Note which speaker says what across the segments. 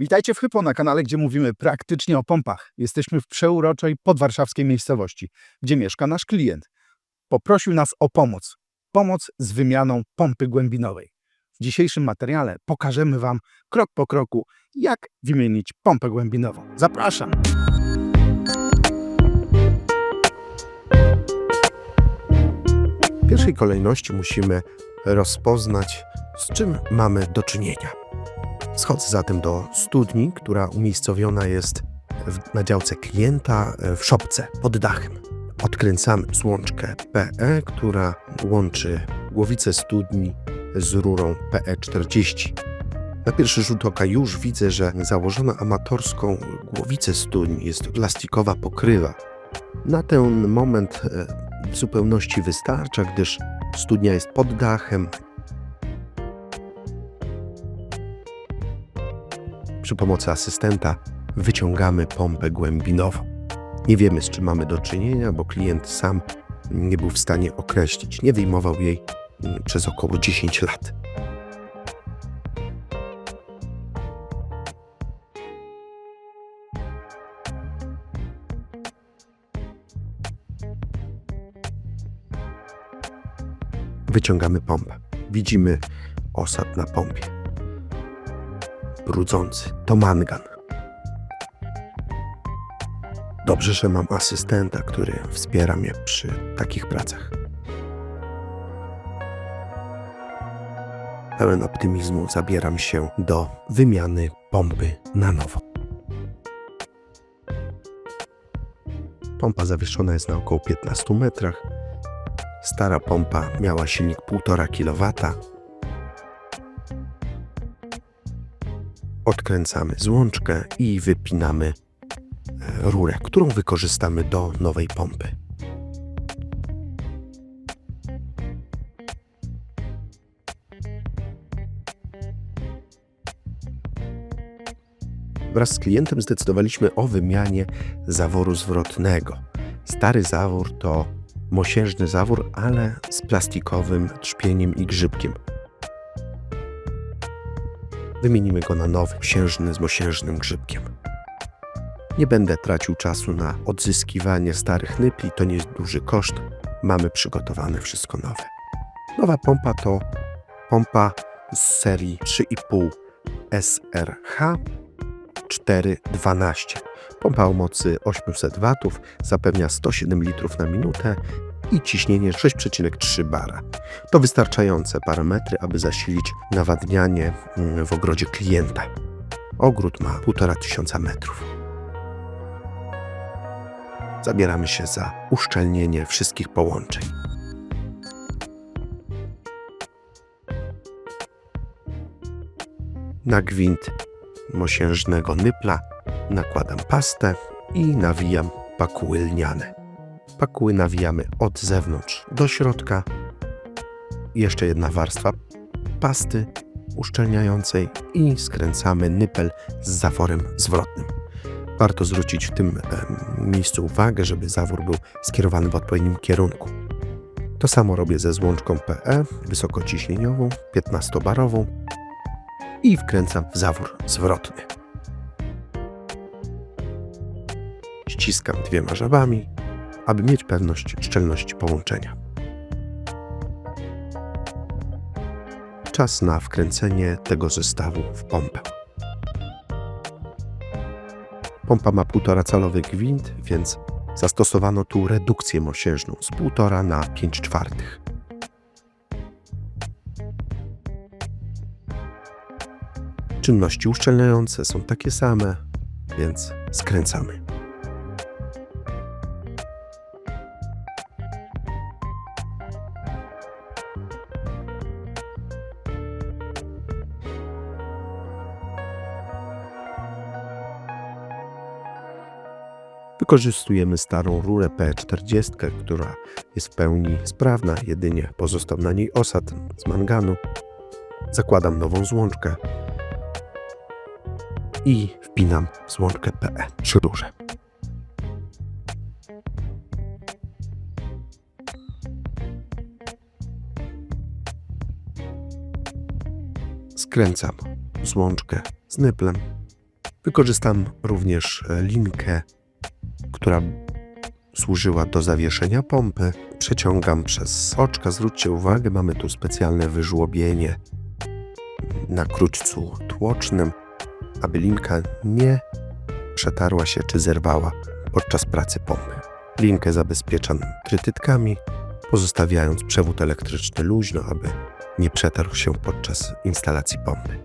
Speaker 1: Witajcie w Hypo na kanale, gdzie mówimy praktycznie o pompach. Jesteśmy w przeuroczej podwarszawskiej miejscowości, gdzie mieszka nasz klient. Poprosił nas o pomoc. Pomoc z wymianą pompy głębinowej. W dzisiejszym materiale pokażemy Wam krok po kroku, jak wymienić pompę głębinową. Zapraszam!
Speaker 2: W pierwszej kolejności musimy rozpoznać, z czym mamy do czynienia. Schodzę zatem do studni, która umiejscowiona jest w, na działce klienta e, w szopce pod dachem. Odkręcamy złączkę PE, która łączy głowicę studni z rurą PE40. Na pierwszy rzut oka już widzę, że założona amatorską głowicę studni jest plastikowa pokrywa. Na ten moment e, w zupełności wystarcza, gdyż studnia jest pod dachem. Przy pomocy asystenta wyciągamy pompę głębinową. Nie wiemy, z czym mamy do czynienia, bo klient sam nie był w stanie określić. Nie wyjmował jej mm, przez około 10 lat. Wyciągamy pompę. Widzimy osad na pompie. Brudzący. To mangan. Dobrze, że mam asystenta, który wspiera mnie przy takich pracach. Pełen optymizmu zabieram się do wymiany pompy na nowo. Pompa zawieszona jest na około 15 metrach. Stara pompa miała silnik 1,5 kW. Odkręcamy złączkę i wypinamy e, rurę, którą wykorzystamy do nowej pompy. Wraz z klientem zdecydowaliśmy o wymianie zaworu zwrotnego. Stary zawór to mosiężny zawór, ale z plastikowym trzpieniem i grzybkiem. Wymienimy go na nowy, mosiężny z mosiężnym grzybkiem. Nie będę tracił czasu na odzyskiwanie starych nypli, to nie jest duży koszt. Mamy przygotowane wszystko nowe. Nowa pompa to pompa z serii 3,5 SRH 412. Pompa o mocy 800 W zapewnia 107 litrów na minutę i ciśnienie 6,3 bara. To wystarczające parametry, aby zasilić nawadnianie mm, w ogrodzie klienta. Ogród ma 1500 metrów. Zabieramy się za uszczelnienie wszystkich połączeń. Na gwint mosiężnego nypla nakładam pastę i nawijam pakuły lniane. Pakuły nawijamy od zewnątrz do środka. Jeszcze jedna warstwa pasty uszczelniającej i skręcamy nypel z zaworem zwrotnym. Warto zwrócić w tym miejscu uwagę, żeby zawór był skierowany w odpowiednim kierunku. To samo robię ze złączką PE wysokociśnieniową, 15-barową i wkręcam w zawór zwrotny. Ściskam dwiema żabami, aby mieć pewność szczelności połączenia. Czas na wkręcenie tego zestawu w pompę. Pompa ma 1,5 calowy gwint, więc zastosowano tu redukcję mosiężną z 1,5 na 5 czwartych. Czynności uszczelniające są takie same, więc skręcamy. Wykorzystujemy starą rurę P40, która jest w pełni sprawna, jedynie pozostał na niej osad z manganu. Zakładam nową złączkę i wpinam złączkę PE przy rurze. Skręcam złączkę z nyplem Wykorzystam również linkę, która służyła do zawieszenia pompy. Przeciągam przez oczka. Zwróćcie uwagę, mamy tu specjalne wyżłobienie na króćcu tłocznym, aby linka nie przetarła się czy zerwała podczas pracy pompy. Linkę zabezpieczam trytytkami, pozostawiając przewód elektryczny luźno, aby nie przetarł się podczas instalacji pompy.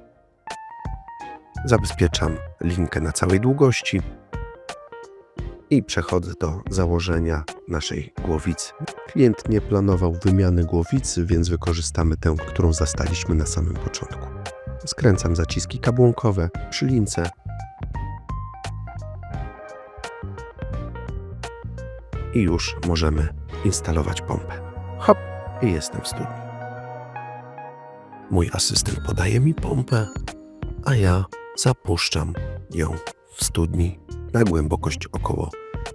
Speaker 2: Zabezpieczam linkę na całej długości i przechodzę do założenia naszej głowicy. Klient nie planował wymiany głowicy, więc wykorzystamy tę, którą zastaliśmy na samym początku. Skręcam zaciski kabłonkowe przy lince. I już możemy instalować pompę. Hop, i jestem w studni. Mój asystent podaje mi pompę, a ja zapuszczam ją w studni na głębokość około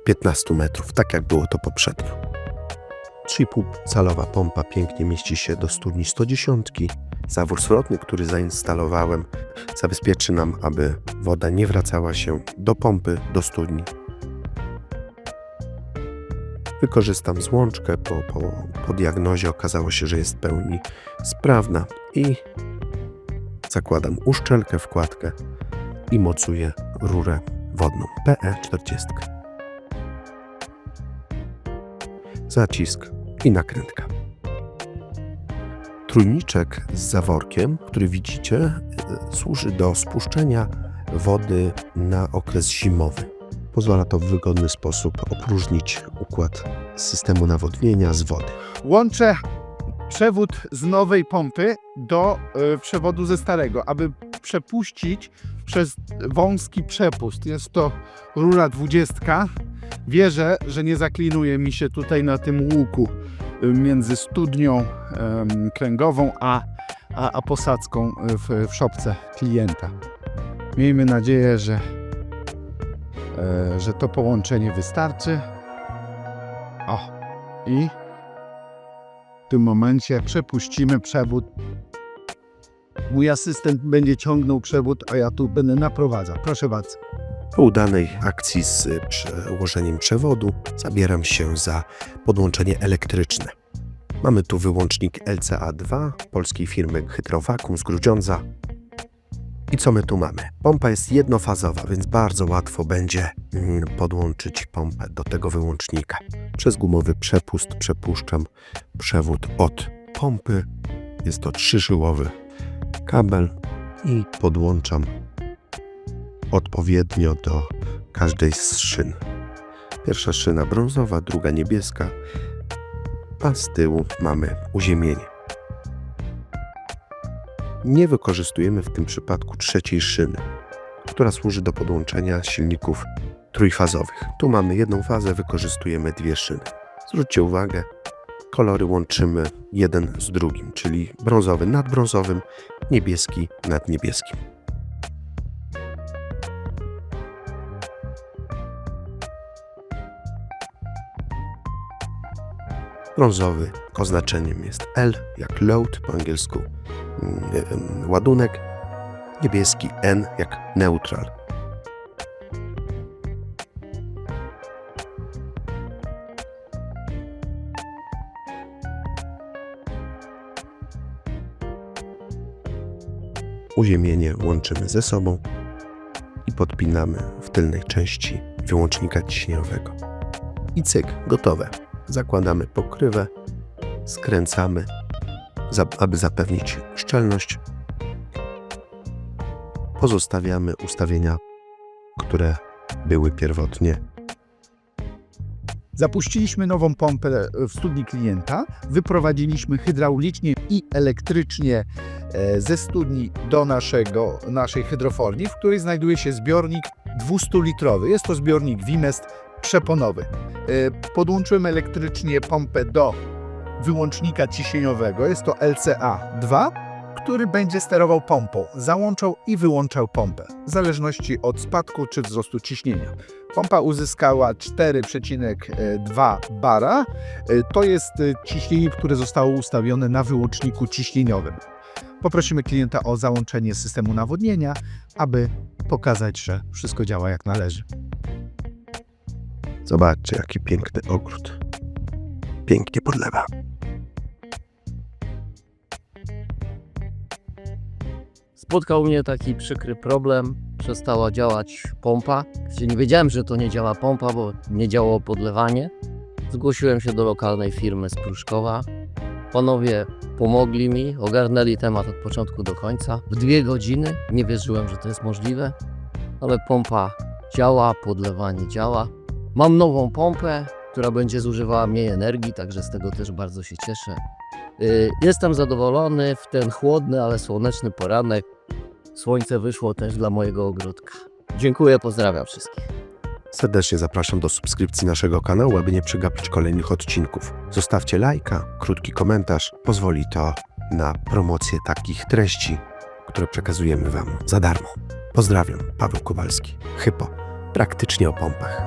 Speaker 2: 15 metrów, tak jak było to poprzednio. 3,5 calowa pompa pięknie mieści się do studni 110. Zawór zwrotny, który zainstalowałem, zabezpieczy nam, aby woda nie wracała się do pompy, do studni. Wykorzystam złączkę. Po, po, po diagnozie okazało się, że jest w pełni sprawna i zakładam uszczelkę, wkładkę i mocuję rurę wodną PE40. Zacisk i nakrętka. Trójniczek z zaworkiem, który widzicie, e, służy do spuszczenia wody na okres zimowy. Pozwala to w wygodny sposób opróżnić układ systemu nawodnienia z wody.
Speaker 1: Łączę przewód z nowej pompy do y, przewodu ze starego, aby przepuścić przez wąski przepust. Jest to rura 20. Wierzę, że nie zaklinuje mi się tutaj na tym łuku między studnią kręgową a, a, a posadzką w, w szopce klienta. Miejmy nadzieję, że, e, że to połączenie wystarczy. O, i w tym momencie przepuścimy przewód. Mój asystent będzie ciągnął przewód, a ja tu będę naprowadzał. Proszę bardzo.
Speaker 2: Po udanej akcji z przełożeniem przewodu zabieram się za podłączenie elektryczne. Mamy tu wyłącznik LCA2 polskiej firmy Hydrovacuum z Grudziądza. I co my tu mamy? Pompa jest jednofazowa, więc bardzo łatwo będzie mm, podłączyć pompę do tego wyłącznika. Przez gumowy przepust przepuszczam przewód od pompy. Jest to trzyżyłowy kabel i podłączam odpowiednio do każdej z szyn. Pierwsza szyna brązowa, druga niebieska, a z tyłu mamy uziemienie. Nie wykorzystujemy w tym przypadku trzeciej szyny, która służy do podłączenia silników trójfazowych. Tu mamy jedną fazę, wykorzystujemy dwie szyny. Zwróćcie uwagę, kolory łączymy jeden z drugim, czyli brązowy nad brązowym, niebieski nad niebieskim. Brązowy oznaczeniem jest L, jak load po angielsku, mm, em, ładunek. Niebieski N, jak neutral. Uziemienie łączymy ze sobą i podpinamy w tylnej części wyłącznika ciśnieniowego. I cyk, gotowe zakładamy pokrywę, skręcamy, aby zapewnić szczelność. Pozostawiamy ustawienia, które były pierwotnie.
Speaker 1: Zapuściliśmy nową pompę w studni klienta, wyprowadziliśmy hydraulicznie i elektrycznie e, ze studni do naszego, naszej hydroforni, w której znajduje się zbiornik 200-litrowy. Jest to zbiornik Wimest przeponowy. E, Podłączyłem elektrycznie pompę do wyłącznika ciśnieniowego. Jest to LCA2, który będzie sterował pompą. Załączał i wyłączał pompę, w zależności od spadku czy wzrostu ciśnienia. Pompa uzyskała 4,2 bara. E, To jest e, ciśnienie, które zostało ustawione na wyłączniku ciśnieniowym. Poprosimy klienta o załączenie systemu nawodnienia, aby pokazać, że wszystko działa jak należy.
Speaker 2: Zobaczcie, jaki piękny ogród. Pięknie podlewa.
Speaker 3: Spotkał mnie taki przykry problem. Przestała działać pompa. Gdzie nie wiedziałem, że to nie działa pompa, bo nie działało podlewanie. Zgłosiłem się do lokalnej firmy z Pruszkowa. Panowie pomogli mi, ogarnęli temat od początku do końca. W dwie godziny nie wierzyłem, że to jest możliwe, ale pompa działa, podlewanie działa. Mam nową pompę, która będzie zużywała mniej energii, także z tego też bardzo się cieszę. Y, Jestem zadowolony w ten chłodny, ale słoneczny poranek. Słońce wyszło też dla mojego ogródka. Dziękuję, pozdrawiam wszystkich.
Speaker 2: Serdecznie zapraszam do subskrypcji naszego kanału, aby nie przegapić kolejnych odcinków. Zostawcie lajka, krótki komentarz. Pozwoli to na promocję takich treści, które przekazujemy Wam za darmo. Pozdrawiam, Paweł Kowalski. Hypo, praktycznie o pompach.